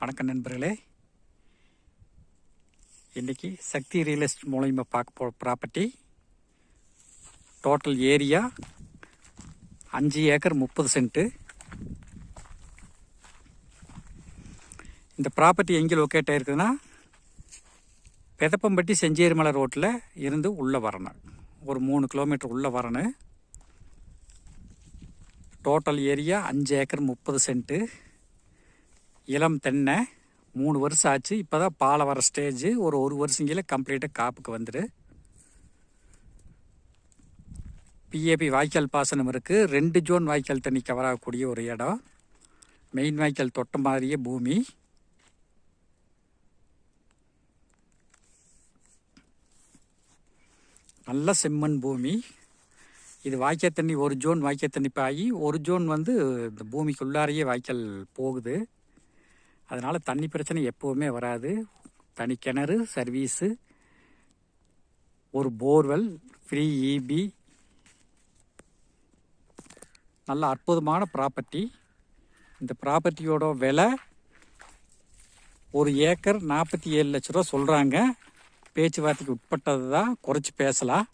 வணக்கம் நண்பர்களே. இன்றைக்கி சக்தி ரியல் எஸ்டேட் மூலயமா பார்க்க போகிற ப்ராப்பர்ட்டி டோட்டல் ஏரியா அஞ்சு ஏக்கர் முப்பது சென்ட்டு. இந்த ப்ராப்பர்ட்டி எங்கே லொக்கேட் ஆகிருக்குதுன்னா பெதப்பம்பட்டி செஞ்சேரிமலை ரோட்டில் இருந்து உள்ளே வரணும். ஒரு மூணு கிலோமீட்டர் உள்ளே வரணும். டோட்டல் ஏரியா அஞ்சு ஏக்கர் முப்பது சென்ட்டு. இளம் தென்னை மூணு வருஷம் ஆச்சு. இப்போ தான் பாலை வர ஸ்டேஜ் ஒரு ஒரு வருஷங்கில கம்ப்ளீட்டாக காப்புக்கு வந்துடு பிஏபி வாய்க்கால் பாசனம் இருக்குது ரெண்டு ஜோன் வாய்க்கால் தண்ணி கவர் ஆகக்கூடிய ஒரு இடம். மெயின் வாய்க்கால் தொட்ட மாதிரியே பூமி. நல்ல செம்மண் பூமி. இது வாய்க்கால் தண்ணி ஒரு ஜோன் வாய்க்கால் தண்ணி பாயி ஒரு ஜோன் வந்து இந்த பூமிக்குள்ளாரையே வாய்க்கால் போகுது. அதனால் தண்ணி பிரச்சனை எப்போவுமே வராது. தனி கிணறு சர்வீஸு ஒரு போர்வெல் ஃப்ரீ இபி நல்ல அற்புதமான ப்ராப்பர்ட்டி இந்த ப்ராப்பர்ட்டியோட விலை ஒரு ஏக்கர் நாற்பத்தி ஏழு லட்ச ரூபா சொல்கிறாங்க பேச்சுவார்த்தைக்கு உட்பட்டது தான் குறைச்சி பேசலாம்.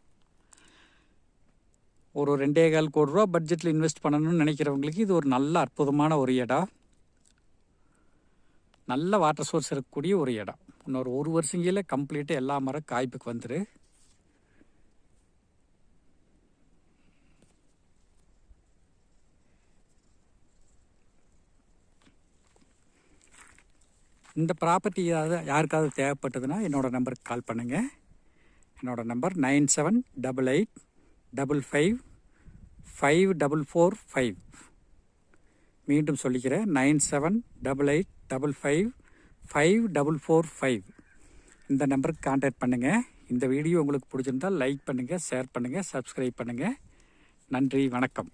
ஒரு ரெண்டே கால் கோடி ரூபா பட்ஜெட்டில் இன்வெஸ்ட் பண்ணணும்னு நினைக்கிறவங்களுக்கு இது ஒரு நல்ல அற்புதமான ஒரு இடம். நல்ல வாட்டர் சோர்ஸ் இருக்கக்கூடிய ஒரு இடம். இன்னொரு ஒரு வருஷங்கில கம்ப்ளீட்டாக எல்லா மரம் காய்ப்புக்கு வந்துரு. இந்த ப்ராப்பர்ட்டி ஏதாவது யாருக்காவது தேவைப்பட்டதுன்னா என்னோடய நம்பருக்கு கால் பண்ணுங்கள் என்னோடய number nine seven double eight double five five double four five மீண்டும் சொல்லிக்கிறேன். Nine seven double eight double five five double four five. இந்த நம்பருக்கு கான்டாக்ட் பண்ணுங்கள் இந்த வீடியோ உங்களுக்கு பிடிச்சிருந்தால் லைக் பண்ணுங்கள் ஷேர் பண்ணுங்கள் சப்ஸ்கிரைப் பண்ணுங்கள் நன்றி வணக்கம்.